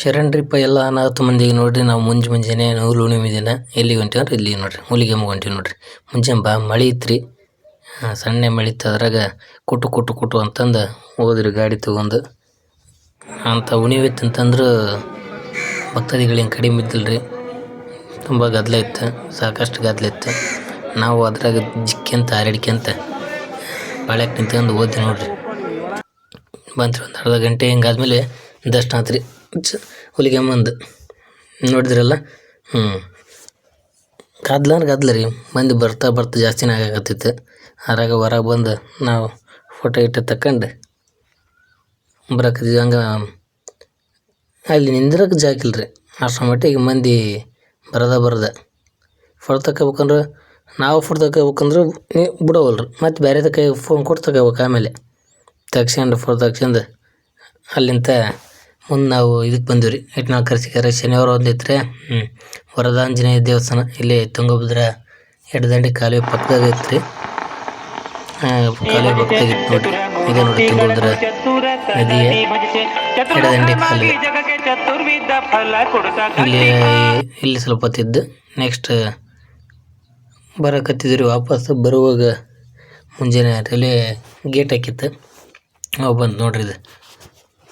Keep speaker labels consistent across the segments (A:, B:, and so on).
A: ಶರಣ್ರಿಪ್ಪ ಎಲ್ಲ ಅನಾಥ ಮಂದಿಗೆ ನೋಡ್ರಿ, ನಾವು ಮುಂಜೆ ಮುಂಜಾನೆ ನೂಲು ಹುಣ್ಣಿಮೆ ದಿನ ಎಲ್ಲಿಗೆ ಹೊಂಟೀವಿ ಅಂದ್ರೆ ಇಲ್ಲಿಗೆ ನೋಡ್ರಿ ಹುಲಿಗೆಮ್ಮಗೆ ಹೊಂಟೀವಿ ನೋಡ್ರಿ. ಮುಂಜಾನೆ ಬಾ, ಮಳೆ ಇತ್ತು ಸಣ್ಣ ಮಳೆ ಇತ್ತು, ಅದ್ರಾಗ ಕುಟು ಕುಟು ಕುಟು ಅಂತಂದು ಹೋದ್ರಿ ಗಾಡಿ ತೊಗೊಂಡು. ಅಂಥ ಹುಣ್ಣಿಮೆ ಅಂತಂದ್ರೆ ಅಂತಂದ್ರೆ ಭಕ್ತಾದಿಗಳೇನು ಕಡಿಮೆ ಇದ್ದಿಲ್ರಿ. ತುಂಬ ಗದ್ದಲ ಇತ್ತು, ಸಾಕಷ್ಟು ಗದ್ದಲ ಇತ್ತು. ನಾವು ಅದ್ರಾಗ ಜಿಕ್ಕಂತ ಹಾರಾಡ್ಕ್ಯಂತ ಬಾಳ್ಯಾಕೆ ನಿಂತ್ಕೊಂಡು ಹೋದ್ವಿ ನೋಡ್ರಿ. ಬಂತ್ರಿ ಒಂದು ಅರ್ಧ ಗಂಟೆ ಹಿಂಗಾದ್ಮೇಲೆ ದರ್ಶನ ಆತ್ರಿ. ಹುಲಿಗೆಮ್ಮಂದು ನೋಡಿದ್ರಲ್ಲ? ಹ್ಞೂ ಗದ್ದಲ ಅಂದ್ರೆ ಗದ್ದಲ ರೀ. ಮಂದಿ ಬರ್ತಾ ಬರ್ತಾ ಜಾಸ್ತಿನೇ ಆಗಾಕತ್ತಿತ್ತು. ಅದ್ರಾಗ ಹೊರಗೆ ಬಂದು ನಾವು ಫೋಟೋ ಇಟ್ಟು ತಕ್ಕಂಡು ಬರಕತ್ತಿದ್ವಿ. ಹಂಗೆ ಅಲ್ಲಿ ನಿಂದ್ರಕ್ಕೆ ಜಾಕಿಲ್ಲ ರೀ. ಅಷ್ಟರ ಮಟ್ಟಿಗೆ ಮಂದಿ ಬರದ ಬರದ. ಫೋಟೋ ತಗೋಬೇಕಂದ್ರೆ ನಾವು ಫೋಟೋ ತಗೋಬೇಕಂದ್ರೆ ಬಿಡೋವಲ್ರಿ. ಮತ್ತು ಬೇರೆ ಕೈ ಫೋನ್ ಕೊಟ್ಟು ತಗೋಬೇಕು ಆಮೇಲೆ. ತಗ್ಸ್ಕೊಂಡು ಫೋಟೋ ತಗ್ಸ್ಕೊಂಡು ಅಲ್ಲಿಂದ ಮುಂದೆ ನಾವು ಇದಕ್ಕೆ ಬಂದೀವಿ ರೀ ಇಟ್ನಾಳ್ ಕರ್ಸಿಕಾರ ಶನಿವಾರ ಒಂದು ಇತ್ತು ರೀ ಹ್ಞೂ ವರದಾಂಜನೇಯ ದೇವಸ್ಥಾನ. ಇಲ್ಲಿ ತುಂಗಭದ್ರಾ ಎಡದಂಡೆ ಕಾಲುವೆ ಪಕ್ಕದಾಗ ಇತ್ತು ರೀ ಕಾಲುವೆ ಪಕ್ಕದಾಗ ಇತ್ತು ನೋಡ್ರಿ. ಇದೆ ನೋಡಿ ತುಂಗಭದ್ರಾ ನದಿಯ ಎಡದಂಡೆ ಕಾಲುವೆ. ಇಲ್ಲಿ ಇಲ್ಲಿ ಸ್ವಲ್ಪ ಹೊತ್ತಿದ್ದು ನೆಕ್ಸ್ಟ್ ಬರಕತ್ತಿದ್ರಿ ವಾಪಸ್ ಬರುವಾಗ ಮುಂಜಾನೆ ರೈಲ್ವೆ ಗೇಟ್ ಹಾಕಿತ್ತು. ನಾವು ಬಂದು ನೋಡ್ರಿ ಇದು.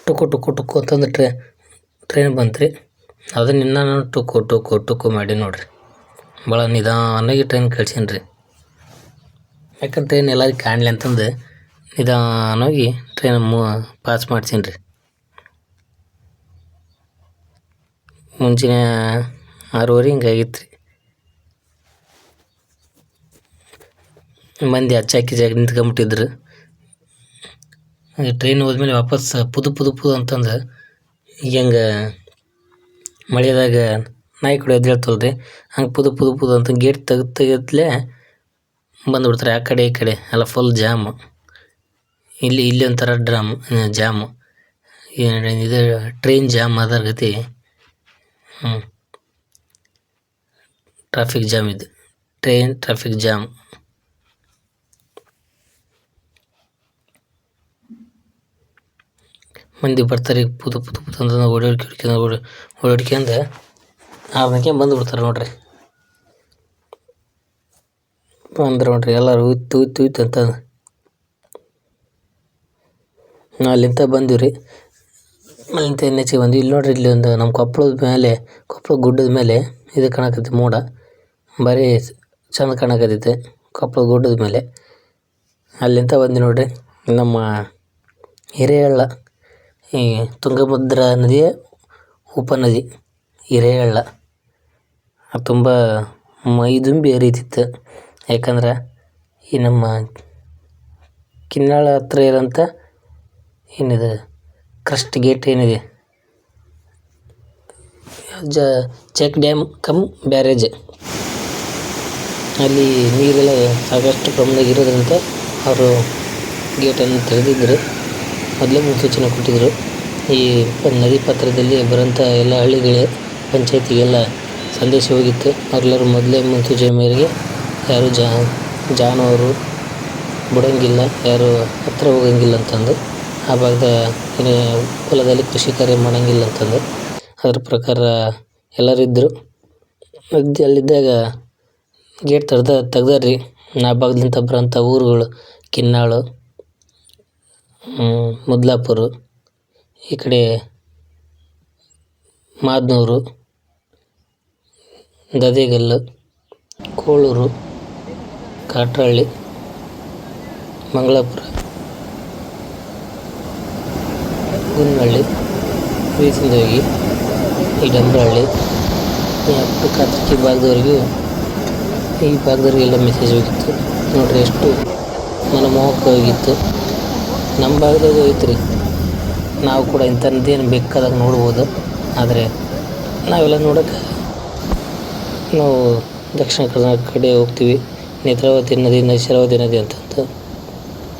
A: ಟುಕು ಟುಕು ಟುಕು ಅಂತಂದು ಟ್ರೇ ಟ್ರೈನ್ ಬಂತು ರೀ ಅದನ್ನ ಇನ್ನೂ ನಾನು ಟುಕು ಟುಕು ಟುಕು ಮಾಡಿ ನೋಡ್ರಿ. ಭಾಳ ನಿಧಾನಾಗಿ ಟ್ರೈನ್ ಕಳ್ಸೀನಿ ರೀ ಯಾಕಂದ್ರೆ ಟ್ರೈನ್ ಎಲ್ಲರಿಗೆ ಕಾಣಲಿ ಅಂತಂದು ನಿಧಾನವಾಗಿ ಟ್ರೈನ್ ಮೂ ಪಾಸ್ ಮಾಡ್ಸೀನಿ ರೀ ಮುಂಚಿನ ಆರೂವರೆ ಹಿಂಗೆ ಆಗಿತ್ತು ರೀ ಮಂದಿ ಹಚ್ಚಾಕಿ ಜಾಗ ನಿಂತ್ಕೊಂಬಿಟ್ಟಿದ್ರು. ಟ್ರೈನ್ ಹೋದ್ಮೇಲೆ ವಾಪಸ್ ಪುದು ಪುದು ಪುದು ಅಂತಂದು ಹೆಂಗೆ ಮಳೆದಾಗ ನಾಯಿ ಕೂಡ ರೀ ಹಂಗೆ ಪುದು ಪುದು ಪುದು ಅಂತ ಗೇಟ್ ತೆಗೆದು ತೆಗೆದ್ಲೇ ಬಂದುಬಿಡ್ತಾರೆ ಆ ಕಡೆ ಈ ಕಡೆ ಎಲ್ಲ ಫುಲ್ ಜಾಮು ಇಲ್ಲಿ ಇಲ್ಲಿ ಒಂಥರ ಡ್ರಾಮ್ ಜಾಮು ಇದು ಟ್ರೈನ್ ಜಾಮ್ ಅದರ ಗತಿ. ಹ್ಞೂ ಟ್ರಾಫಿಕ್ ಜಾಮ್ ಇದು. ಟ್ರೈನ್ ಟ್ರಾಫಿಕ್ ಜಾಮ್ ಮಂದಿ ಬರ್ತಾರೆ, ಪುದು ಪುದು ಪುದು ಅಂತ ಓಡಾಡ್ಕೆ ಹೊಡ್ಕೊಂಡು ಓಡಿ ಓಡಾಡ್ಕ್ಯಂದು ಆಮ್ಯಾಕೆ ಬಂದುಬಿಡ್ತಾರೆ ನೋಡ್ರಿ. ಬಂದ್ರೆ ನೋಡ್ರಿ ಎಲ್ಲರೂ ಉಯ್ತು ಉಯ್ತು ಉಯ್ತು ಅಂತ. ಅಲ್ಲಿಂದ ಬಂದಿವಿ ರೀ. ಅಲ್ಲಿಂದ ಎಚ್ಗೆ ಬಂದ್ವಿ. ಇಲ್ಲಿ ನೋಡ್ರಿ, ಇಲ್ಲಿ ಒಂದು ನಮ್ಮ ಕೊಪ್ಪಳದ ಮೇಲೆ, ಕೊಪ್ಪಳ ಗುಡ್ಡದ ಮೇಲೆ ಇದು ಕಾಣಕತ್ತಿ ಮೋಡ. ಬರೀ ಚಂದ ಕಾಣಕತ್ತೈತೆ ಕೊಪ್ಪಳ ಗುಡ್ಡದ ಮೇಲೆ. ಅಲ್ಲಿಂದ ಬಂದ್ವಿ ನೋಡ್ರಿ. ನಮ್ಮ ಹಿರೇಹಳ್ಳ ಈ ತುಂಗಭದ್ರಾ ನದಿಯ ಉಪನದಿ, ಹಿರೇಹಳ್ಳ. ತುಂಬ ಮೈದುಂಬಿ ಹರಿತಿತ್ತು. ಯಾಕಂದ್ರೆ ಈ ನಮ್ಮ ಕಿನ್ನಾಳ ಹತ್ರ ಇರೋಂಥ ಏನಿದೆ, ಕ್ರಸ್ಟ್ ಗೇಟ್ ಏನಿದೆ, ಜ ಚೆಕ್ ಡ್ಯಾಮ್ ಕಮ್ ಬ್ಯಾರೇಜ್. ಅಲ್ಲಿ ನೀರೆಲ್ಲ ಸಾಕಷ್ಟು ಪ್ರಮಾಣದಾಗ ಇರೋದ್ರಿಂದ ಅವರು ಗೇಟನ್ನು ತೆಗೆದಿದ್ದರು ಮೊದಲೇ ಮುನ್ಸೂಚನೆ ಕೊಟ್ಟಿದ್ದರು ಈ ನದಿ ಪಾತ್ರದಲ್ಲಿ ಬರೋಂಥ ಎಲ್ಲ ಹಳ್ಳಿಗಳ, ಪಂಚಾಯತಿಗೆಲ್ಲ ಸಂದೇಶ ಹೋಗಿತ್ತು. ಅವರೆಲ್ಲರೂ ಮೊದಲೇ ಮುನ್ಸೂಚನೆ ಮೇರೆಗೆ ಯಾರು ಜಾನುವಾರು ಬಿಡೋಂಗಿಲ್ಲ, ಯಾರು ಹತ್ರ ಹೋಗಂಗಿಲ್ಲ ಅಂತಂದು. ಆ ಭಾಗದ ಹೊಲದಲ್ಲಿ ಕೃಷಿ ಕಾರ್ಯ ಮಾಡೋಂಗಿಲ್ಲ ಅಂತಂದು. ಅದ್ರ ಪ್ರಕಾರ ಎಲ್ಲರೂ ಇದ್ದರು ಅಲ್ಲಿದ್ದಾಗ ಗೇಟ್ ತೆಗ್ದ, ತೆಗ್ದಾರ್ರಿ. ನಾ ಭಾಗದಿಂದ ಬರೋಂಥ ಊರುಗಳು ಕಿನ್ನಾಳು ಮುದ್ಲಾಪುರ, ಈ ಕಡೆ ಮಾದನೂರು ಗದೆಗಲ್ಲು ಕೋಳೂರು, ಕಾಟ್ರಹಳ್ಳಿ, ಮಂಗಳಾಪುರ ಗುನ್ನಹಳ್ಳಿ ಬೀಸಿಂದೋಗಿ ಈ ಡಂಬ್ರಹಳ್ಳಿ ಅಪ್ಪ ಕಾತರ್ಕಿ ಭಾಗದವರೆಗೂ ಈ ಭಾಗದವ್ರಿಗೆಲ್ಲ ಮೆಸೇಜ್ ಹೋಗಿತ್ತು. ನೋಡ್ರಿ, ಎಷ್ಟು ಮನಮೋಹಕವಾಗಿತ್ತು. ನಮ್ಮ ಭಾಗದಾಗ ಐತ್ರಿ. ನಾವು ಕೂಡ ಇಂಥದ್ದೇನು ಬೇಕಾದಾಗ ನೋಡ್ಬೋದು. ಆದರೆ ನಾವೆಲ್ಲ ನೋಡೋಕೆ ನಾವು ದಕ್ಷಿಣ ಕರ್ನಾಟಕ ಕಡೆ ಹೋಗ್ತೀವಿ. ನೇತ್ರಾವತಿ ನದಿ ಶರಾವತಿ ನದಿ ಅಂತಂದು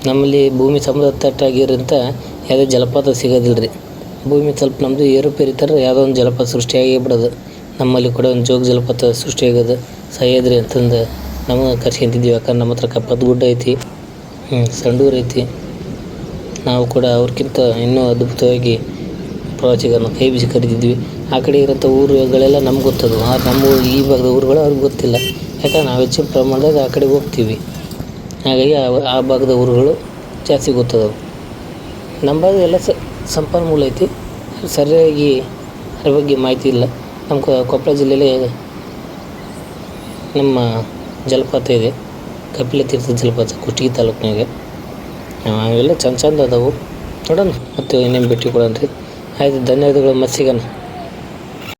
A: ನಮ್ಮಲ್ಲಿ ಭೂಮಿ ಸಮುದ್ರ ತಟ್ಟಾಗಿರೋಂಥ ಯಾವುದೇ ಜಲಪಾತ ಸಿಗೋದಿಲ್ಲ ರೀ ಭೂಮಿ ಸ್ವಲ್ಪ ನಮ್ಮದು ಏರುಪೇರಿ ಥರ ಯಾವುದೋ ಒಂದು ಜಲಪಾತ ಸೃಷ್ಟಿಯಾಗಿ ಬಿಡೋದು. ನಮ್ಮಲ್ಲಿ ಕೂಡ ಒಂದು ಜೋಗ ಜಲಪಾತ ಸೃಷ್ಟಿಯಾಗೋದು ಸಹ್ಯಾದ್ರಿ ಅಂತಂದು ನಮಗೆ ಕರ್ಸ್ಕೊಂತಿದ್ವಿ ಯಾಕಂದ್ರೆ ನಮ್ಮ ಹತ್ರ ಕಪ್ಪದ ಗುಡ್ಡ ಐತಿ. ಸಂಡೂರು ಐತಿ. ನಾವು ಕೂಡ ಅವ್ರಿಗಿಂತ ಇನ್ನೂ ಅದ್ಭುತವಾಗಿ ಪ್ರವಾಸಿಗರನ್ನು ಕೈ ಬೀಸಿ ಕರೀತಿದ್ವಿ ಆ ಕಡೆ ಇರೋಂಥ ಊರುಗಳೆಲ್ಲ ನಮ್ಗೆ ಗೊತ್ತದು. ಆ ನಮ್ಮ ಈ ಭಾಗದ ಊರುಗಳು ಅವ್ರಿಗೆ ಗೊತ್ತಿಲ್ಲ. ಯಾಕಂದ್ರೆ ನಾವು ಹೆಚ್ಚಿನ ಪ್ರಮಾಣದಾಗ ಆ ಕಡೆ ಹೋಗ್ತೀವಿ. ಹಾಗಾಗಿ ಆ ಆ ಭಾಗದ ಊರುಗಳು ಜಾಸ್ತಿ ಗೊತ್ತದವು. ನಮ್ಮ ಭಾಗ ಎಲ್ಲ ಸಂಪನ್ಮೂಲ ಐತಿ. ಸರಿಯಾಗಿ ಅದ್ರ ಬಗ್ಗೆ ಮಾಹಿತಿ ಇಲ್ಲ. ನಮ್ಮ ಕೊಪ್ಪಳ ಜಿಲ್ಲೆಯಲ್ಲಿ ನಮ್ಮ ಜಲಪಾತ ಇದೆ. ಕಪಿಲ ತೀರ್ಥ ಜಲಪಾತ, ಕುಷ್ಟಗಿ ತಾಲೂಕಿನಾಗೆ ಅವೆಲ್ಲ ಚಂದ ಚಂದ ಅದಾವು. ನೋಡೋಣ ಮತ್ತೆ ಇನ್ನೇನು ಭೇಟಿ ಕೊಡೋಣ ರೀ. ಆಯ್ತು ಧನ್ಯವಾದಗಳು ಮತ್ತೆ ಸಿಗೋಣ.